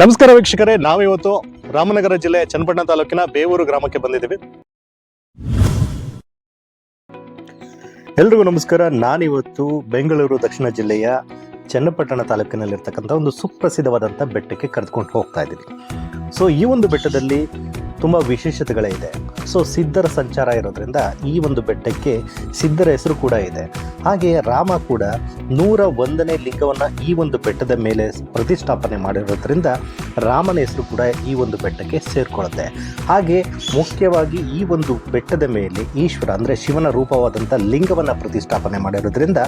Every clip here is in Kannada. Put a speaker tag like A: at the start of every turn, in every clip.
A: ನಮಸ್ಕಾರ ವೀಕ್ಷಕರೇ, ನಾವಿವತ್ತು ರಾಮನಗರ ಜಿಲ್ಲೆ ಚನ್ನಪಟ್ಟಣ ತಾಲೂಕಿನ ಬೇವೂರು ಗ್ರಾಮಕ್ಕೆ ಬಂದಿದ್ದೀವಿ. ಎಲ್ರಿಗೂ ನಮಸ್ಕಾರ, ನಾನಿವತ್ತು ಬೆಂಗಳೂರು ದಕ್ಷಿಣ ಜಿಲ್ಲೆಯ ಚನ್ನಪಟ್ಟಣ ತಾಲೂಕಿನಲ್ಲಿರ್ತಕ್ಕಂಥ ಒಂದು ಸುಪ್ರಸಿದ್ಧವಾದಂಥ ಬೆಟ್ಟಕ್ಕೆ ಕರೆದುಕೊಂಡು ಹೋಗ್ತಾ ಇದ್ದೀವಿ. ಸೊ ಈ ಒಂದು ಬೆಟ್ಟದಲ್ಲಿ ತುಂಬ ವಿಶೇಷತೆಗಳೇ ಇದೆ. ಸೊ ಸಿದ್ಧರ ಸಂಚಾರ ಇರೋದ್ರಿಂದ ಈ ಒಂದು ಬೆಟ್ಟಕ್ಕೆ ಸಿದ್ಧರ ಹೆಸರು ಕೂಡ ಇದೆ. ಹಾಗೆ ರಾಮ ಕೂಡ ನೂರ ಒಂದನೇ ಲಿಂಗವನ್ನು ಈ ಒಂದು ಬೆಟ್ಟದ ಮೇಲೆ ಪ್ರತಿಷ್ಠಾಪನೆ ಮಾಡಿರೋದ್ರಿಂದ ರಾಮನ ಹೆಸರು ಕೂಡ ಈ ಒಂದು ಬೆಟ್ಟಕ್ಕೆ ಸೇರಿಕೊಳ್ಳುತ್ತೆ. ಹಾಗೆ ಮುಖ್ಯವಾಗಿ ಈ ಒಂದು ಬೆಟ್ಟದ ಮೇಲೆ ಈಶ್ವರ ಅಂದರೆ ಶಿವನ ರೂಪವಾದಂಥ ಲಿಂಗವನ್ನು ಪ್ರತಿಷ್ಠಾಪನೆ ಮಾಡಿರೋದ್ರಿಂದ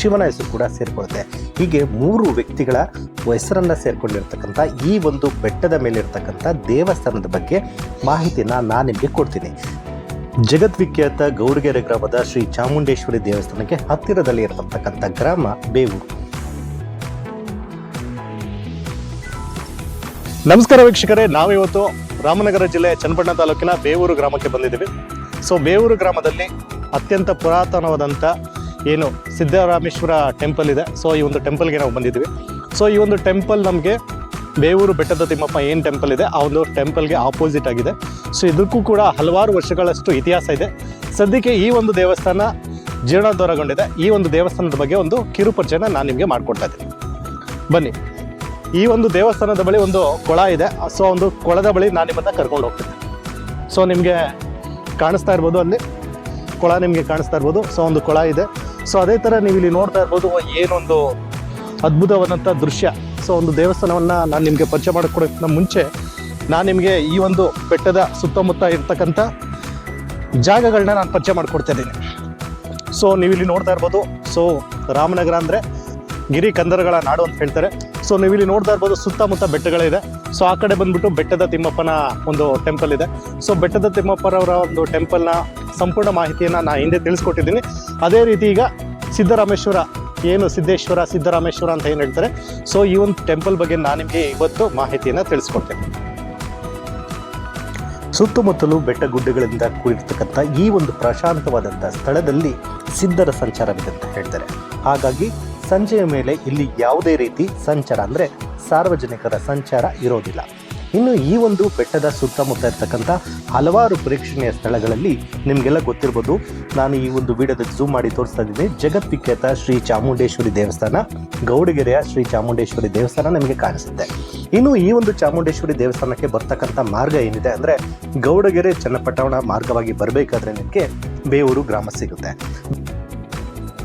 A: ಶಿವನ ಹೆಸರು ಕೂಡ ಸೇರಿಕೊಳ್ಳುತ್ತೆ. ಹೀಗೆ ಮೂರು ವ್ಯಕ್ತಿಗಳ ಹೆಸರನ್ನು ಸೇರಿಕೊಂಡಿರ್ತಕ್ಕಂಥ ಈ ಒಂದು ಬೆಟ್ಟದ ಮೇಲೆ ಇರ್ತಕ್ಕಂಥ ದೇವಸ್ಥಾನದ ಬಗ್ಗೆ ಮಾಹಿತಿನ ನಾನು ನಿಮಗೆ ಕೊಡ್ತೀನಿ. ಜಗದ್ವಿಖ್ಯಾತ ಗೌರಿಗೆರೆ ಗ್ರಾಮದ ಶ್ರೀ ಚಾಮುಂಡೇಶ್ವರಿ ದೇವಸ್ಥಾನಕ್ಕೆ ಹತ್ತಿರದಲ್ಲಿ ಇರತಕ್ಕಂಥ ಗ್ರಾಮ ಬೇವೂರು. ನಮಸ್ಕಾರ ವೀಕ್ಷಕರೇ, ನಾವಿವತ್ತು ರಾಮನಗರ ಜಿಲ್ಲೆ ಚನ್ನಪಟ್ಟಣ ತಾಲೂಕಿನ ಬೇವೂರು ಗ್ರಾಮಕ್ಕೆ ಬಂದಿದ್ದೀವಿ. ಸೊ ಬೇವೂರು ಗ್ರಾಮದಲ್ಲಿ ಅತ್ಯಂತ ಪುರಾತನವಾದಂಥ ಏನು ಸಿದ್ದರಾಮೇಶ್ವರ ಟೆಂಪಲ್ ಇದೆ. ಸೊ ಈ ಒಂದು ಟೆಂಪಲ್ಗೆ ನಾವು ಬಂದಿದ್ದೀವಿ. ಸೊ ಈ ಒಂದು ಟೆಂಪಲ್ ನಮಗೆ ಬೇವೂರು ಬೆಟ್ಟದ ತಿಮ್ಮಪ್ಪ ಏನು ಟೆಂಪಲ್ ಇದೆ, ಆ ಒಂದು ಟೆಂಪಲ್ಗೆ ಆಪೋಸಿಟ್ ಆಗಿದೆ. ಸೊ ಇದಕ್ಕೂ ಕೂಡ ಹಲವಾರು ವರ್ಷಗಳಷ್ಟು ಇತಿಹಾಸ ಇದೆ. ಸದ್ಯಕ್ಕೆ ಈ ಒಂದು ದೇವಸ್ಥಾನ ಜೀರ್ಣೋದ್ಧಾರಗೊಂಡಿದೆ. ಈ ಒಂದು ದೇವಸ್ಥಾನದ ಬಗ್ಗೆ ಒಂದು ಕಿರುಪರಿಚಯನ ನಾನು ನಿಮಗೆ ಮಾಡಿಕೊಡ್ತಾ ಇದ್ದೀನಿ. ಬನ್ನಿ. ಈ ಒಂದು ದೇವಸ್ಥಾನದ ಬಳಿ ಒಂದು ಕೊಳ ಇದೆ. ಸೊ ಒಂದು ಕೊಳದ ಬಳಿ ನಾನು ನಿಮ್ಮನ್ನು ಕರ್ಕೊಂಡು ಹೋಗ್ತೀನಿ. ಸೊ ನಿಮಗೆ ಕಾಣಿಸ್ತಾ ಇರ್ಬೋದು ಅಲ್ಲಿ. ಕೊಳ ನಿಮಗೆ ಕಾಣಿಸ್ತಾ ಇರ್ಬೋದು. ಸೊ ಒಂದು ಕೊಳ ಇದೆ. ಸೊ ಅದೇ ಥರ ನೀವು ಇಲ್ಲಿ ನೋಡ್ತಾ ಇರ್ಬೋದು ಏನೊಂದು ಅದ್ಭುತವಾದಂಥ ದೃಶ್ಯ. ಸೊ ಒಂದು ದೇವಸ್ಥಾನವನ್ನು ನಾನು ನಿಮಗೆ ಪರಿಚಯ ಮಾಡಿಕೊಡೋಕ್ಕಿಂತ ಮುಂಚೆ ನಾನು ನಿಮಗೆ ಈ ಒಂದು ಬೆಟ್ಟದ ಸುತ್ತಮುತ್ತ ಇರ್ತಕ್ಕಂಥ ಜಾಗಗಳನ್ನ ನಾನು ಪರಿಚಯ ಮಾಡಿಕೊಡ್ತಾ ಇದ್ದೀನಿ. ಸೊ ನೀವು ಇಲ್ಲಿ ನೋಡ್ತಾ ಇರ್ಬೋದು. ಸೊ ರಾಮನಗರ ಅಂದರೆ ಗಿರಿ ಕಂದರಗಳ ನಾಡು ಅಂತ ಹೇಳ್ತಾರೆ. ಸೊ ನೀವು ಇಲ್ಲಿ ನೋಡ್ತಾ ಇರ್ಬೋದು ಸುತ್ತಮುತ್ತ ಬೆಟ್ಟಗಳಿದೆ. ಸೊ ಆ ಕಡೆ ಬಂದ್ಬಿಟ್ಟು ಬೆಟ್ಟದ ತಿಮ್ಮಪ್ಪನ ಒಂದು ಟೆಂಪಲ್ ಇದೆ. ಸೊ ಬೆಟ್ಟದ ತಿಮ್ಮಪ್ಪನವರ ಒಂದು ಟೆಂಪಲ್ನ ಸಂಪೂರ್ಣ ಮಾಹಿತಿಯನ್ನು ನಾನು ಹಿಂದೆ ತಿಳಿಸ್ಕೊಟ್ಟಿದ್ದೀನಿ. ಅದೇ ರೀತಿ ಈಗ ಸಿದ್ದರಾಮೇಶ್ವರ, ಏನು ಸಿದ್ದೇಶ್ವರ, ಸಿದ್ದರಾಮೇಶ್ವರ ಅಂತ ಏನು ಹೇಳ್ತಾರೆ. ಸೊ ಈ ಒಂದು ಟೆಂಪಲ್ ಬಗ್ಗೆ ನಾನು ನಿಮಗೆ ಇವತ್ತು ಮಾಹಿತಿಯನ್ನು ತಿಳಿಸ್ಕೊಡ್ತೇನೆ. ಸುತ್ತಮುತ್ತಲು ಬೆಟ್ಟ ಗುಡ್ಡಗಳಿಂದ ಕೂಡಿರ್ತಕ್ಕಂಥ ಈ ಒಂದು ಪ್ರಶಾಂತವಾದಂಥ ಸ್ಥಳದಲ್ಲಿ ಸಿದ್ಧರ ಸಂಚಾರವಿದೆ ಅಂತ ಹೇಳ್ತಾರೆ. ಹಾಗಾಗಿ ಸಂಜೆಯ ಮೇಲೆ ಇಲ್ಲಿ ಯಾವುದೇ ರೀತಿ ಸಂಚಾರ ಅಂದರೆ ಸಾರ್ವಜನಿಕರ ಸಂಚಾರ ಇರೋದಿಲ್ಲ. ಇನ್ನು ಈ ಒಂದು ಬೆಟ್ಟದ ಸುತ್ತಮುತ್ತ ಇರ್ತಕ್ಕಂಥ ಹಲವಾರು ಪ್ರೇಕ್ಷಣೀಯ ಸ್ಥಳಗಳಲ್ಲಿ ನಿಮಗೆಲ್ಲ ಗೊತ್ತಿರ್ಬೋದು. ನಾನು ಈ ಒಂದು ವಿಡಿಯೋದಲ್ಲಿ ಝೂಮ್ ಮಾಡಿ ತೋರಿಸ್ತಾ ಇದ್ದೀನಿ. ಜಗದ್ವಿಖ್ಯಾತ ಶ್ರೀ ಚಾಮುಂಡೇಶ್ವರಿ ದೇವಸ್ಥಾನ, ಗೌಡಗೆರೆಯ ಶ್ರೀ ಚಾಮುಂಡೇಶ್ವರಿ ದೇವಸ್ಥಾನ ನಿಮಗೆ ಕಾಣಿಸುತ್ತೆ. ಇನ್ನು ಈ ಒಂದು ಚಾಮುಂಡೇಶ್ವರಿ ದೇವಸ್ಥಾನಕ್ಕೆ ಬರ್ತಕ್ಕಂಥ ಮಾರ್ಗ ಏನಿದೆ ಅಂದರೆ ಗೌಡಗೆರೆ ಚನ್ನಪಟ್ಟಣ ಮಾರ್ಗವಾಗಿ ಬರಬೇಕಾದ್ರೆ ನಿಮಗೆ ಬೇವೂರು ಗ್ರಾಮ ಸಿಗುತ್ತೆ.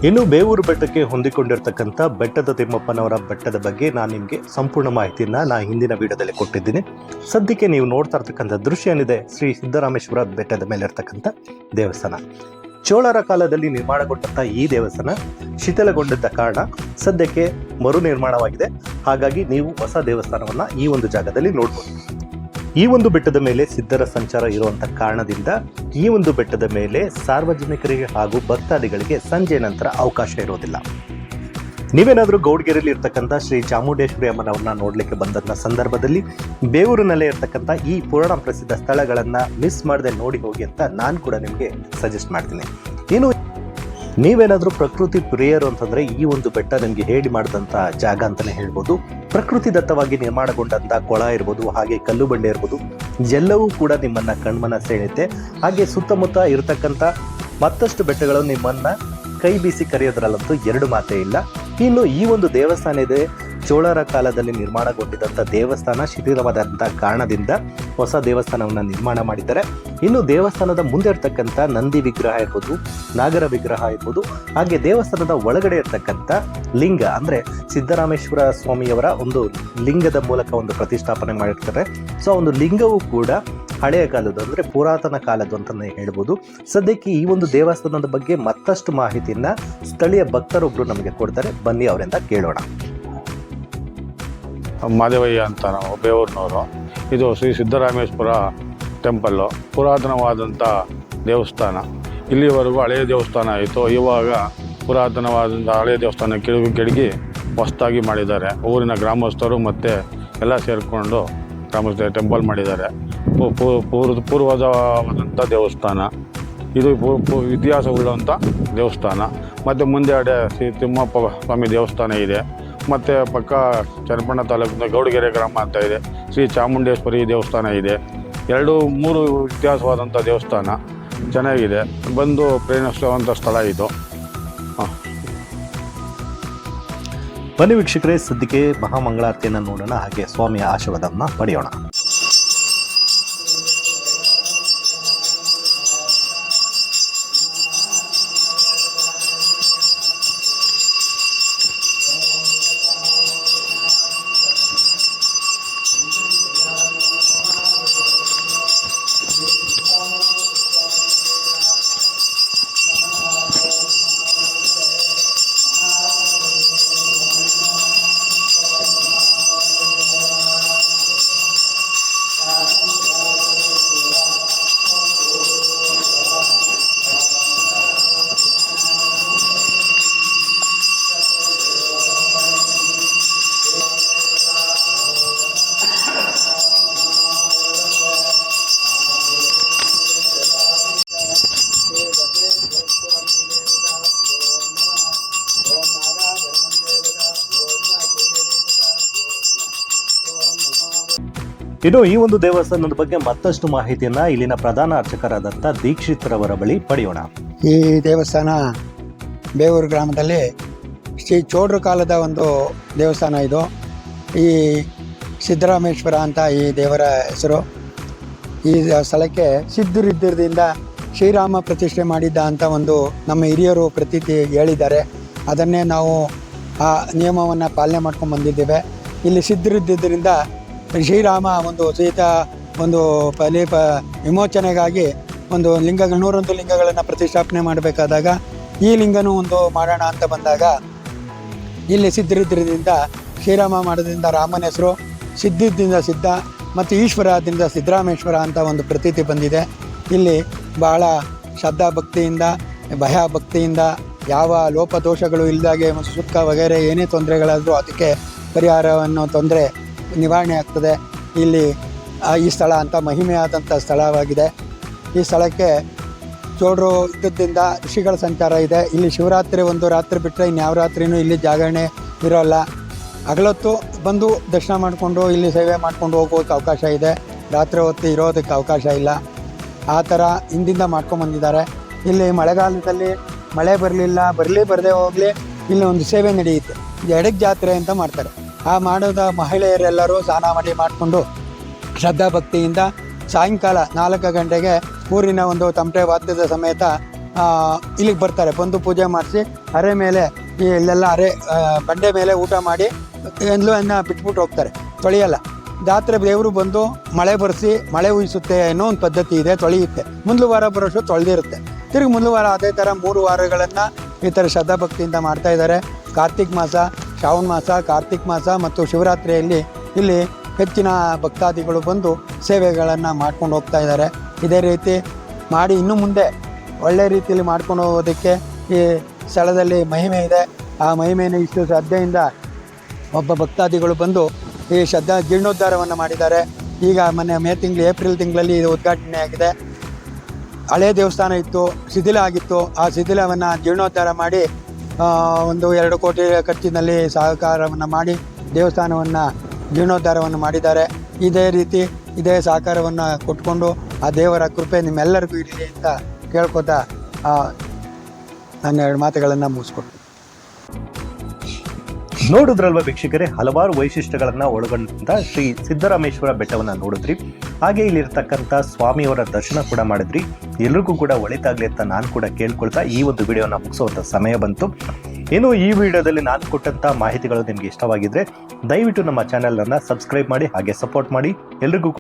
A: ಇನ್ನು ಬೇವೂರು ಬೆಟ್ಟಕ್ಕೆ ಹೊಂದಿಕೊಂಡಿರ್ತಕ್ಕಂಥ ಬೆಟ್ಟದ ತಿಮ್ಮಪ್ಪನವರ ಬೆಟ್ಟದ ಬಗ್ಗೆ ನಾನು ನಿಮಗೆ ಸಂಪೂರ್ಣ ಮಾಹಿತಿಯನ್ನು ನಾ ಹಿಂದಿನ ವಿಡಿಯೋದಲ್ಲಿ ಕೊಟ್ಟಿದ್ದೀನಿ. ಸದ್ಯಕ್ಕೆ ನೀವು ನೋಡ್ತಾ ಇರ್ತಕ್ಕಂಥ ದೃಶ್ಯ ಏನಿದೆ, ಶ್ರೀ ಸಿದ್ದರಾಮೇಶ್ವರ ಬೆಟ್ಟದ ಮೇಲೆ ಇರ್ತಕ್ಕಂಥ ದೇವಸ್ಥಾನ. ಚೋಳರ ಕಾಲದಲ್ಲಿ ನಿರ್ಮಾಣಗೊಂಡಂಥ ಈ ದೇವಸ್ಥಾನ ಶಿಥಿಲಗೊಂಡಿದ್ದ ಕಾರಣ ಸದ್ಯಕ್ಕೆ ಮರು ನಿರ್ಮಾಣವಾಗಿದೆ ಹಾಗಾಗಿ ನೀವು ಹೊಸ ದೇವಸ್ಥಾನವನ್ನು ಈ ಒಂದು ಜಾಗದಲ್ಲಿ ನೋಡ್ಬೋದು. ಈ ಒಂದು ಬೆಟ್ಟದ ಮೇಲೆ ಸಿದ್ಧರ ಸಂಚಾರ ಇರುವಂತ ಕಾರಣದಿಂದ ಈ ಒಂದು ಬೆಟ್ಟದ ಮೇಲೆ ಸಾರ್ವಜನಿಕರಿಗೆ ಹಾಗೂ ಭಕ್ತಾದಿಗಳಿಗೆ ಸಂಜೆ ನಂತರ ಅವಕಾಶ ಇರೋದಿಲ್ಲ. ನೀವೇನಾದರೂ ಗೌಡ್ಗೆರೆಯಲ್ಲಿ ಇರ್ತಕ್ಕಂಥ ಶ್ರೀ ಚಾಮುಂಡೇಶ್ವರಿ ಅಮ್ಮನವ್ರನ್ನ ನೋಡಲಿಕ್ಕೆ ಬಂದಂಥ ಸಂದರ್ಭದಲ್ಲಿ ಬೇವೂರಿನಲ್ಲೇ ಇರ್ತಕ್ಕಂಥ ಈ ಪುರಾಣ ಪ್ರಸಿದ್ಧ ಸ್ಥಳಗಳನ್ನು ಮಿಸ್ ಮಾಡದೆ ನೋಡಿ ಹೋಗಿ ಅಂತ ನಾನು ಕೂಡ ನಿಮಗೆ ಸಜೆಸ್ಟ್ ಮಾಡ್ತೀನಿ. ಇನ್ನು ನೀವೇನಾದರೂ ಪ್ರಕೃತಿ ಪ್ರಿಯರು ಅಂತಂದ್ರೆ ಈ ಒಂದು ಬೆಟ್ಟ ನಿಮಗೆ ಹೇಳಿ ಮಾಡಿದಂಥ ಜಾಗ ಅಂತಾನೆ ಹೇಳ್ಬೋದು. ಪ್ರಕೃತಿ ದತ್ತವಾಗಿ ನಿರ್ಮಾಣಗೊಂಡಂಥ ಕೊಳ ಇರ್ಬೋದು, ಹಾಗೆ ಕಲ್ಲು ಬಂಡೆ ಇರ್ಬೋದು, ಎಲ್ಲವೂ ಕೂಡ ನಿಮ್ಮನ್ನ ಕಣ್ಮನ ಸೆಳೆಯುತ್ತೆ. ಹಾಗೆ ಸುತ್ತಮುತ್ತ ಇರತಕ್ಕಂಥ ಮತ್ತಷ್ಟು ಬೆಟ್ಟಗಳು ನಿಮ್ಮನ್ನ ಕೈ ಬೀಸಿ ಕರೆಯೋದ್ರಲ್ಲಂತೂ ಎರಡು ಮಾತೇ ಇಲ್ಲ. ಇನ್ನು ಈ ಒಂದು ದೇವಸ್ಥಾನ ಇದೆ. ಚೋಳರ ಕಾಲದಲ್ಲಿ ನಿರ್ಮಾಣಗೊಂಡಿದ್ದಂಥ ದೇವಸ್ಥಾನ ಶಿಥಿಲವಾದಂಥ ಕಾರಣದಿಂದ ಹೊಸ ದೇವಸ್ಥಾನವನ್ನು ನಿರ್ಮಾಣ ಮಾಡಿದ್ದಾರೆ. ಇನ್ನು ದೇವಸ್ಥಾನದ ಮುಂದೆ ಇರ್ತಕ್ಕಂಥ ನಂದಿ ವಿಗ್ರಹ ಇರ್ಬೋದು, ನಾಗರ ವಿಗ್ರಹ ಇರ್ಬೋದು, ಹಾಗೆ ದೇವಸ್ಥಾನದ ಒಳಗಡೆ ಇರತಕ್ಕಂಥ ಲಿಂಗ ಅಂದರೆ ಸಿದ್ದರಾಮೇಶ್ವರ ಸ್ವಾಮಿಯವರ ಒಂದು ಲಿಂಗದ ಮೂಲಕ ಒಂದು ಪ್ರತಿಷ್ಠಾಪನೆ ಮಾಡಿರ್ತಾರೆ. ಸೊ ಒಂದು ಲಿಂಗವು ಕೂಡ ಹಳೆಯ ಕಾಲದ್ದು ಅಂದರೆ ಪುರಾತನ ಕಾಲದ್ದು ಅಂತಲೇ ಹೇಳ್ಬೋದು. ಸದ್ಯಕ್ಕೆ ಈ ಒಂದು ದೇವಸ್ಥಾನದ ಬಗ್ಗೆ ಮತ್ತಷ್ಟು ಮಾಹಿತಿಯನ್ನು ಸ್ಥಳೀಯ ಭಕ್ತರೊಬ್ಬರು ನಮಗೆ ಕೊಡ್ತಾರೆ. ಬನ್ನಿ ಅವರಿಂದ ಕೇಳೋಣ.
B: ಮಾದೇವಯ್ಯ ಅಂತ ನಾವು ಬೇವೂರಿನವರು. ಇದು ಶ್ರೀ ಸಿದ್ದರಾಮೇಶ್ವರ ಟೆಂಪಲ್ಲು ಪುರಾತನವಾದಂಥ ದೇವಸ್ಥಾನ. ಇಲ್ಲಿವರೆಗೂ ಹಳೆಯ ದೇವಸ್ಥಾನ ಆಯಿತು. ಇವಾಗ ಪುರಾತನವಾದಂಥ ಹಳೆಯ ದೇವಸ್ಥಾನ ಕೆಳಗೆ ಕೆಡಗಿ ಹೊಸದಾಗಿ ಮಾಡಿದ್ದಾರೆ. ಊರಿನ ಗ್ರಾಮಸ್ಥರು ಮತ್ತು ಎಲ್ಲ ಸೇರಿಕೊಂಡು ಗ್ರಾಮಸ್ಥರು ಟೆಂಪಲ್ ಮಾಡಿದ್ದಾರೆ. ಪೂರ್ವ ಪೂರ್ವಜವಾದಂಥ ದೇವಸ್ಥಾನ. ಇದು ಇತಿಹಾಸವುಳ್ಳಂಥ ದೇವಸ್ಥಾನ. ಮತ್ತು ಮುಂದೆ ಶ್ರೀ ತಿಮ್ಮಪ್ಪ ಸ್ವಾಮಿ ದೇವಸ್ಥಾನ ಇದೆ. ಮತ್ತು ಪಕ್ಕ ಚನ್ನಪಣ್ಣ ತಾಲೂಕಿನ ಗೌಡಗೆರೆ ಗ್ರಾಮ ಅಂತ ಇದೆ. ಶ್ರೀ ಚಾಮುಂಡೇಶ್ವರಿ ದೇವಸ್ಥಾನ ಇದೆ. ಎರಡು, ಮೂರು ಇತಿಹಾಸವಾದಂಥ ದೇವಸ್ಥಾನ ಚೆನ್ನಾಗಿದೆ. ಬಂದು ಪ್ರೇರಿಸುವಂಥ ಸ್ಥಳ ಇದು. ಹಾಂ.
A: ಬನ್ನಿ ವೀಕ್ಷಕರೇ ಸದ್ಯಕ್ಕೆ ಮಹಾಮಂಗಳಾರತಿಯನ್ನು ನೋಡೋಣ. ಹಾಗೆ ಸ್ವಾಮಿಯ ಆಶೀರ್ವಾದವನ್ನು ಪಡೆಯೋಣ. ಇನ್ನು ಈ ಒಂದು ದೇವಸ್ಥಾನದ ಬಗ್ಗೆ ಮತ್ತಷ್ಟು ಮಾಹಿತಿಯನ್ನ ಇಲ್ಲಿನ ಪ್ರಧಾನ ಅರ್ಚಕರಾದಂಥ ದೀಕ್ಷಿತ್ರವರ ಬಳಿ ಪಡೆಯೋಣ.
C: ಈ ದೇವಸ್ಥಾನ ಬೇವೂರು ಗ್ರಾಮದಲ್ಲಿ ಶ್ರೀ ಚೋಡ್ರ ಕಾಲದ ಒಂದು ದೇವಸ್ಥಾನ ಇದು. ಈ ಸಿದ್ದರಾಮೇಶ್ವರ ಅಂತ ಈ ದೇವರ ಹೆಸರು. ಈ ಸ್ಥಳಕ್ಕೆ ಸಿದ್ಧರಿದ್ದರಿಂದ ಶ್ರೀರಾಮ ಪ್ರತಿಷ್ಠೆ ಮಾಡಿದ್ದ ಅಂತ ಒಂದು ನಮ್ಮ ಹಿರಿಯರು ಪ್ರತೀತಿ ಹೇಳಿದ್ದಾರೆ. ಅದನ್ನೇ ನಾವು ಆ ನಿಯಮವನ್ನು ಪಾಲನೆ ಮಾಡ್ಕೊಂಡು ಬಂದಿದ್ದೇವೆ. ಇಲ್ಲಿ ಸಿದ್ಧರಿದ್ದರಿಂದ ಶ್ರೀರಾಮ ಒಂದು ಸೀತಾ, ಒಂದು ಪಲಿ, ಪ, ವಿಮೋಚನೆಗಾಗಿ ಒಂದು ಲಿಂಗಗಳು, ನೂರೊಂದು ಲಿಂಗಗಳನ್ನು ಪ್ರತಿಷ್ಠಾಪನೆ ಮಾಡಬೇಕಾದಾಗ ಈ ಲಿಂಗನೂ ಒಂದು ಮಾಡೋಣ ಅಂತ ಬಂದಾಗ ಇಲ್ಲಿ ಸಿದ್ಧರಿದ್ದರಿಂದ ಶ್ರೀರಾಮ ಮಾಡೋದ್ರಿಂದ ರಾಮನ ಹೆಸರು ಸಿದ್ಧದಿಂದ ಸಿದ್ಧ ಮತ್ತು ಈಶ್ವರದಿಂದ ಸಿದ್ದರಾಮೇಶ್ವರ ಅಂತ ಒಂದು ಪ್ರತೀತಿ ಬಂದಿದೆ. ಇಲ್ಲಿ ಬಹಳ ಶ್ರದ್ಧಾ ಭಕ್ತಿಯಿಂದ ಭಯ ಭಕ್ತಿಯಿಂದ ಯಾವ ಲೋಪದೋಷಗಳು ಇಲ್ಲದಾಗೆ ಸುಖ ವಗೈರೆ ಏನೇ ತೊಂದರೆಗಳಾದರೂ ಅದಕ್ಕೆ ಪರಿಹಾರವನ್ನು ತೊಂದರೆ ನಿವಾರಣೆ ಆಗ್ತದೆ. ಇಲ್ಲಿ ಈ ಸ್ಥಳ ಅಂತ ಮಹಿಮೆಯಾದಂಥ ಸ್ಥಳವಾಗಿದೆ. ಈ ಸ್ಥಳಕ್ಕೆ ಚೋಡ್ರು ಇದ್ದದ್ದಿಂದ ಋಷಿಗಳ ಸಂಚಾರ ಇದೆ. ಇಲ್ಲಿ ಶಿವರಾತ್ರಿ ಒಂದು ರಾತ್ರಿ ಬಿಟ್ಟರೆ ಇನ್ಯಾವ ರಾತ್ರಿನೂ ಇಲ್ಲಿ ಜಾಗರಣೆ ಇರೋಲ್ಲ. ಹಗಲೊತ್ತು ಬಂದು ದರ್ಶನ ಮಾಡಿಕೊಂಡು ಇಲ್ಲಿ ಸೇವೆ ಮಾಡ್ಕೊಂಡು ಹೋಗೋಕ್ಕೆ ಅವಕಾಶ ಇದೆ. ರಾತ್ರಿ ಹೊತ್ತು ಇರೋದಕ್ಕೆ ಅವಕಾಶ ಇಲ್ಲ. ಆ ಥರ ಹಿಂದಿಂದ ಮಾಡ್ಕೊಂಬಂದಿದ್ದಾರೆ ಇಲ್ಲಿ ಮಳೆಗಾಲದಲ್ಲಿ ಮಳೆ ಬರಲಿಲ್ಲ. ಬರಲಿ ಬರದೇ ಹೋಗಲಿ. ಇಲ್ಲಿ ಒಂದು ಸೇವೆ ನಡೆಯುತ್ತೆ. ಎಡಗ್ ಜಾತ್ರೆ ಅಂತ ಮಾಡ್ತಾರೆ. ಆ ಮಾಡೋದ ಮಹಿಳೆಯರೆಲ್ಲರೂ ಸ್ನಾನ ಮಾಡಿ ಮಾಡಿಕೊಂಡು ಶ್ರದ್ಧಾ ಭಕ್ತಿಯಿಂದ ಸಾಯಂಕಾಲ ನಾಲ್ಕು ಗಂಟೆಗೆ ಊರಿನ ಒಂದು ತಮಟೆ ವಾದ್ಯದ ಸಮೇತ ಇಲ್ಲಿಗೆ ಬರ್ತಾರೆ. ಬಂದು ಪೂಜೆ ಮಾಡಿಸಿ ಅರೆ ಮೇಲೆ ಇಲ್ಲೆಲ್ಲ ಅರೆ ಬಂಡೆ ಮೇಲೆ ಊಟ ಮಾಡಿ ಎಲ್ಲವನ್ನು ಬಿಟ್ಬಿಟ್ಟು ಹೋಗ್ತಾರೆ. ತೊಳೆಯಲ್ಲ. ಜಾತ್ರೆ ದೇವರು ಬಂದು ಮಳೆ ಬರೆಸಿ, ಮಳೆ ಉಯಿಸುತ್ತೆ ಅನ್ನೋ ಒಂದು ಪದ್ಧತಿ ಇದೆ, ತೊಳೆಯುತ್ತೆ. ಮುಂದ್ಲು ವಾರ ಬರೋಷ್ಟು ತೊಳೆದಿರುತ್ತೆ. ತಿರುಗಿ ಮುಂದ್ಲು ವಾರ ಅದೇ ಥರ ಮೂರು ವಾರಗಳನ್ನು ಈ ಥರ ಶ್ರದ್ಧಾ ಭಕ್ತಿಯಿಂದ ಮಾಡ್ತಾ ಇದ್ದಾರೆ. ಕಾರ್ತಿಕ್ ಮಾಸ ಶ್ರಾವಣ ಮಾಸ, ಕಾರ್ತಿಕ್ ಮಾಸ ಮತ್ತು ಶಿವರಾತ್ರಿಯಲ್ಲಿ ಇಲ್ಲಿ ಹೆಚ್ಚಿನ ಭಕ್ತಾದಿಗಳು ಬಂದು ಸೇವೆಗಳನ್ನು ಮಾಡ್ಕೊಂಡು ಹೋಗ್ತಾ ಇದ್ದಾರೆ. ಇದೇ ರೀತಿ ಮಾಡಿ ಇನ್ನು ಮುಂದೆ ಒಳ್ಳೆ ರೀತಿಯಲ್ಲಿ ಮಾಡ್ಕೊಂಡು ಹೋಗೋದಕ್ಕೆ ಈ ಸ್ಥಳದಲ್ಲಿ ಮಹಿಮೆ ಇದೆ. ಆ ಮಹಿಮೆಯನ್ನು ಇಷ್ಟು ಶ್ರದ್ಧೆಯಿಂದ ಒಬ್ಬ ಭಕ್ತಾದಿಗಳು ಬಂದು ಈ ಶ್ರದ್ಧಾ ಜೀರ್ಣೋದ್ಧಾರವನ್ನು ಮಾಡಿದ್ದಾರೆ. ಈಗ ಮೊನ್ನೆ ಮೇ ತಿಂಗಳು, ಏಪ್ರಿಲ್ ತಿಂಗಳಲ್ಲಿ ಇದು ಉದ್ಘಾಟನೆ ಆಗಿದೆ. ಹಳೆ ದೇವಸ್ಥಾನ ಇತ್ತು, ಶಿಥಿಲ ಆಗಿತ್ತು. ಆ ಶಿಥಿಲವನ್ನು ಜೀರ್ಣೋದ್ಧಾರ ಮಾಡಿ ಒಂದು ಎರಡು ಕೋಟಿ ಖರ್ಚಿನಲ್ಲಿ ಸಹಕಾರವನ್ನು ಮಾಡಿ ದೇವಸ್ಥಾನವನ್ನು ಜೀರ್ಣೋದ್ಧಾರವನ್ನು ಮಾಡಿದ್ದಾರೆ. ಇದೇ ರೀತಿ ಇದೇ ಸಹಕಾರವನ್ನು ಕೊಟ್ಕೊಂಡು ಆ ದೇವರ ಕೃಪೆ ನಿಮ್ಮೆಲ್ಲರಿಗೂ ಇರಲಿ ಅಂತ ಕೇಳ್ಕೊತಾ ನನ್ನ ಎರಡು ಮಾತುಗಳನ್ನು ಮುಗಿಸ್ಕೊಟ್ಟು
A: ನೋಡಿದ್ರಲ್ವ ವೀಕ್ಷಕರೇ? ಹಲವಾರು ವೈಶಿಷ್ಟ್ಯಗಳನ್ನ ಒಳಗೊಂಡಂತ ಶ್ರೀ ಸಿದ್ದರಾಮೇಶ್ವರ ಬೆಟ್ಟವನ್ನ ನೋಡಿದ್ರಿ. ಹಾಗೆ ಇಲ್ಲಿರ್ತಕ್ಕಂಥ ಸ್ವಾಮಿಯವರ ದರ್ಶನ ಕೂಡ ಮಾಡಿದ್ರಿ. ಎಲ್ರಿಗೂ ಕೂಡ ಒಳಿತಾಗ್ಲಿ ಅಂತ ನಾನು ಕೂಡ ಕೇಳ್ಕೊಳ್ತಾ ಈ ಒಂದು ವಿಡಿಯೋನ ಮುಗಿಸುವಂತ ಸಮಯ ಬಂತು. ಇನ್ನು ಈ ವಿಡಿಯೋದಲ್ಲಿ ನಾನು ಕೊಟ್ಟಂತ ಮಾಹಿತಿಗಳು ನಿಮ್ಗೆ ಇಷ್ಟವಾಗಿದ್ರೆ ದಯವಿಟ್ಟು ನಮ್ಮ ಚಾನೆಲ್ ಅನ್ನ ಸಬ್ಸ್ಕ್ರೈಬ್ ಮಾಡಿ, ಹಾಗೆ ಸಪೋರ್ಟ್ ಮಾಡಿ. ಎಲ್ರಿಗೂ